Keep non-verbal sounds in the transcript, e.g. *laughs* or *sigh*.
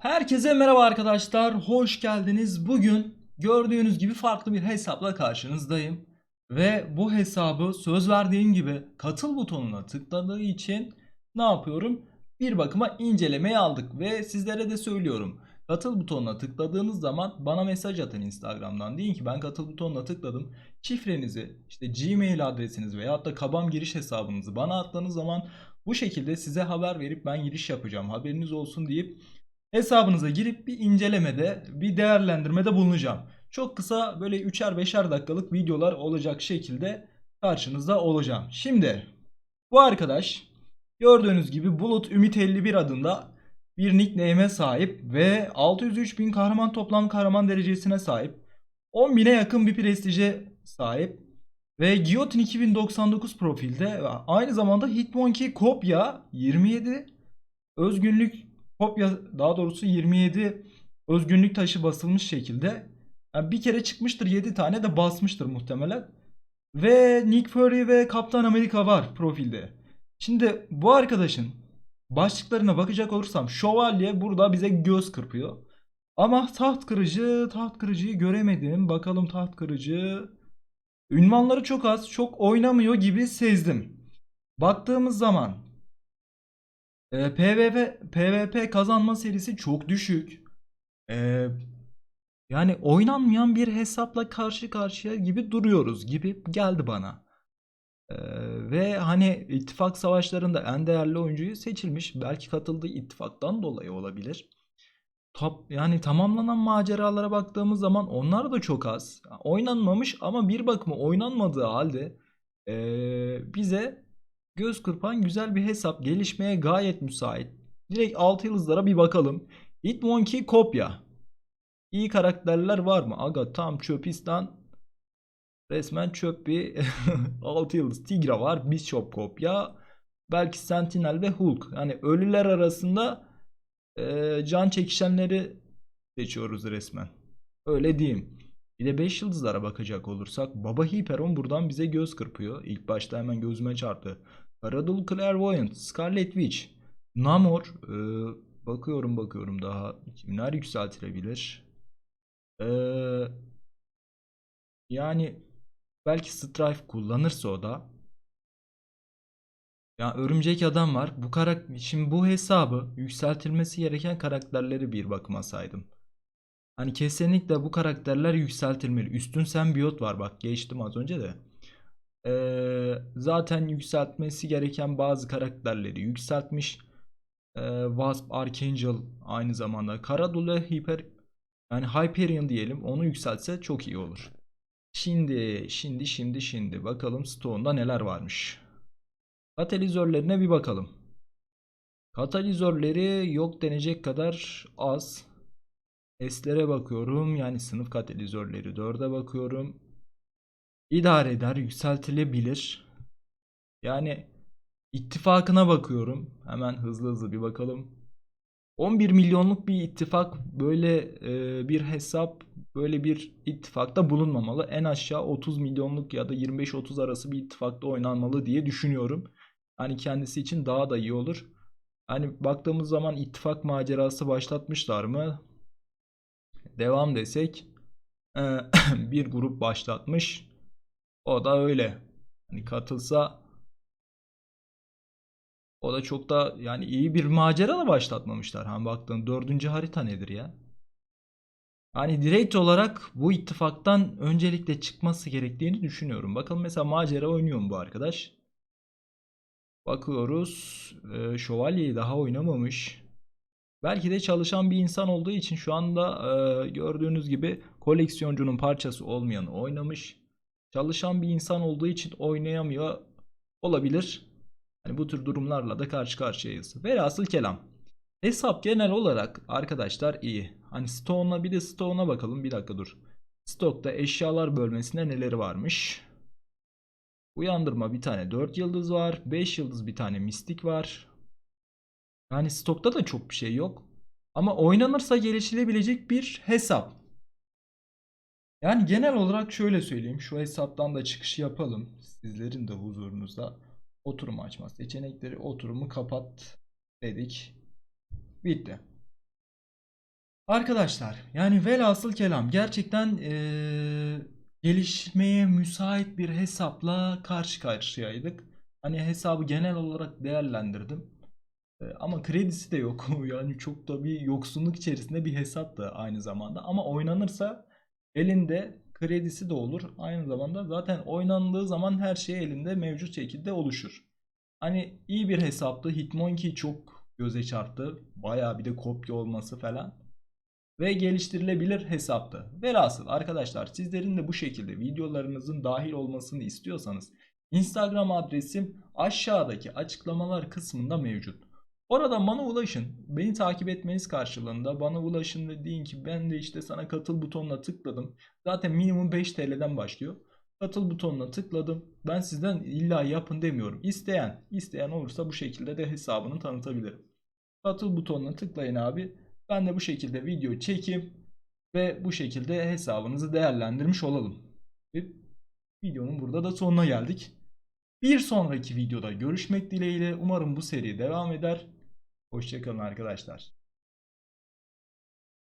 Herkese merhaba arkadaşlar. Hoş geldiniz. Bugün gördüğünüz gibi farklı bir hesapla karşınızdayım. Ve bu hesabı söz verdiğim gibi katıl butonuna tıkladığı için ne yapıyorum? Bir bakıma incelemeye aldık ve sizlere de söylüyorum. Katıl butonuna tıkladığınız zaman bana mesaj atın Instagram'dan. Deyin ki ben katıl butonuna tıkladım. Şifrenizi, işte Gmail adresiniz veyahut da kabam giriş hesabınızı bana attığınız zaman bu şekilde size haber verip ben giriş yapacağım. Haberiniz olsun deyip hesabınıza girip bir incelemede, bir değerlendirmede bulunacağım. Çok kısa böyle 3'er 5'er dakikalık videolar olacak şekilde karşınızda olacağım. Şimdi bu arkadaş gördüğünüz gibi Bulut Ümit 51 adında bir nickname'e sahip ve 603 bin kahraman toplam kahraman derecesine sahip. 10 bine yakın bir prestije sahip. Ve Guillotine 2099 profilde aynı zamanda Hitmonkey kopya 27 özgünlük kopya daha doğrusu 27 özgünlük taşı basılmış şekilde yani bir kere çıkmıştır 7 tane de basmıştır muhtemelen. Ve Nick Fury ve Kaptan Amerika var profilde. Şimdi bu arkadaşın başlıklarına bakacak olursam şövalye burada bize göz kırpıyor. Ama taht kırıcı, taht kırıcıyı göremedim. Bakalım taht kırıcı. Ünvanları çok az, çok oynamıyor gibi sezdim. Baktığımız zaman e, PvP, PvP kazanma serisi çok düşük. E, yani oynanmayan bir hesapla karşı karşıya gibi duruyoruz gibi geldi bana. E, ve hani ittifak savaşlarında en değerli oyuncuyu seçilmiş. Belki katıldığı ittifaktan dolayı olabilir. Top, yani tamamlanan maceralara baktığımız zaman onlar da çok az. Oynanmamış ama bir bakıma oynanmadığı halde e, bize göz kırpan güzel bir hesap gelişmeye gayet müsait. Direkt 6 yıldızlara bir bakalım. Hitmonkey kopya. İyi karakterler var mı? Aga tam çöpistan resmen çöp bir *laughs* 6 yıldız. Tigra var. Bishop kopya. Belki Sentinel ve Hulk. Yani ölüler arasında e, can çekişenleri seçiyoruz resmen. Öyle diyeyim. Bir de 5 yıldızlara bakacak olursak Baba Hiperon buradan bize göz kırpıyor. İlk başta hemen gözüme çarptı. Paradol Clairvoyant, Scarlet Witch, Namor, e, bakıyorum bakıyorum daha kimler yükseltilebilir. E, yani belki Strife kullanırsa o da. Ya örümcek adam var. Bu karakter şimdi bu hesabı yükseltilmesi gereken karakterleri bir bakıma saydım. Hani kesinlikle bu karakterler yükseltilmeli. Üstün sembiyot var bak geçtim az önce de. Ee, zaten yükseltmesi gereken bazı karakterleri yükseltmiş. Ee, Wasp, Archangel aynı zamanda. Karadule, Hyper yani Hyperion diyelim. Onu yükseltse çok iyi olur. Şimdi, şimdi, şimdi, şimdi bakalım Stone'da neler varmış. Katalizörlerine bir bakalım. Katalizörleri yok denecek kadar az. S'lere bakıyorum. Yani sınıf katalizörleri 4'e bakıyorum. İdare eder, yükseltilebilir. Yani ittifakına bakıyorum. Hemen hızlı hızlı bir bakalım. 11 milyonluk bir ittifak böyle e, bir hesap böyle bir ittifakta bulunmamalı. En aşağı 30 milyonluk ya da 25-30 arası bir ittifakta oynanmalı diye düşünüyorum. Hani kendisi için daha da iyi olur. Hani baktığımız zaman ittifak macerası başlatmışlar mı? Devam desek e, *clears throat* bir grup başlatmış. O da öyle. Hani katılsa o da çok da yani iyi bir macera da başlatmamışlar. Hani baktığın dördüncü harita nedir ya? Hani direkt olarak bu ittifaktan öncelikle çıkması gerektiğini düşünüyorum. Bakalım mesela macera oynuyor mu bu arkadaş? Bakıyoruz. E, şövalyeyi daha oynamamış. Belki de çalışan bir insan olduğu için şu anda e, gördüğünüz gibi koleksiyoncunun parçası olmayanı oynamış. Çalışan bir insan olduğu için oynayamıyor olabilir. Hani bu tür durumlarla da karşı karşıyayız. Velhasıl kelam. Hesap genel olarak arkadaşlar iyi. Hani Stone'a bir de Stone'a bakalım. Bir dakika dur. Stock'ta eşyalar bölmesinde neleri varmış? Uyandırma bir tane 4 yıldız var. 5 yıldız bir tane mistik var. Yani stokta da çok bir şey yok. Ama oynanırsa gelişilebilecek bir hesap. Yani genel olarak şöyle söyleyeyim. Şu hesaptan da çıkış yapalım. Sizlerin de huzurunuzda. Oturum açma seçenekleri. Oturumu kapat dedik. Bitti. Arkadaşlar yani velhasıl kelam gerçekten eee, gelişmeye müsait bir hesapla karşı karşıyaydık. Hani hesabı genel olarak değerlendirdim. Eee, ama kredisi de yok. *laughs* Yani çok da bir yoksunluk içerisinde bir hesap da aynı zamanda. Ama oynanırsa elinde kredisi de olur. Aynı zamanda zaten oynandığı zaman her şey elinde mevcut şekilde oluşur. Hani iyi bir hesaptı. Hitmonkey çok göze çarptı. Bayağı bir de kopya olması falan ve geliştirilebilir hesaptı. Velhasıl arkadaşlar sizlerin de bu şekilde videolarınızın dahil olmasını istiyorsanız Instagram adresim aşağıdaki açıklamalar kısmında mevcut. Oradan bana ulaşın. Beni takip etmeniz karşılığında bana ulaşın ve deyin ki ben de işte sana katıl butonuna tıkladım. Zaten minimum 5 TL'den başlıyor. Katıl butonuna tıkladım. Ben sizden illa yapın demiyorum. İsteyen, isteyen olursa bu şekilde de hesabını tanıtabilirim. Katıl butonuna tıklayın abi. Ben de bu şekilde video çekeyim ve bu şekilde hesabınızı değerlendirmiş olalım. Ve videonun burada da sonuna geldik. Bir sonraki videoda görüşmek dileğiyle. Umarım bu seri devam eder. Hoşçakalın arkadaşlar.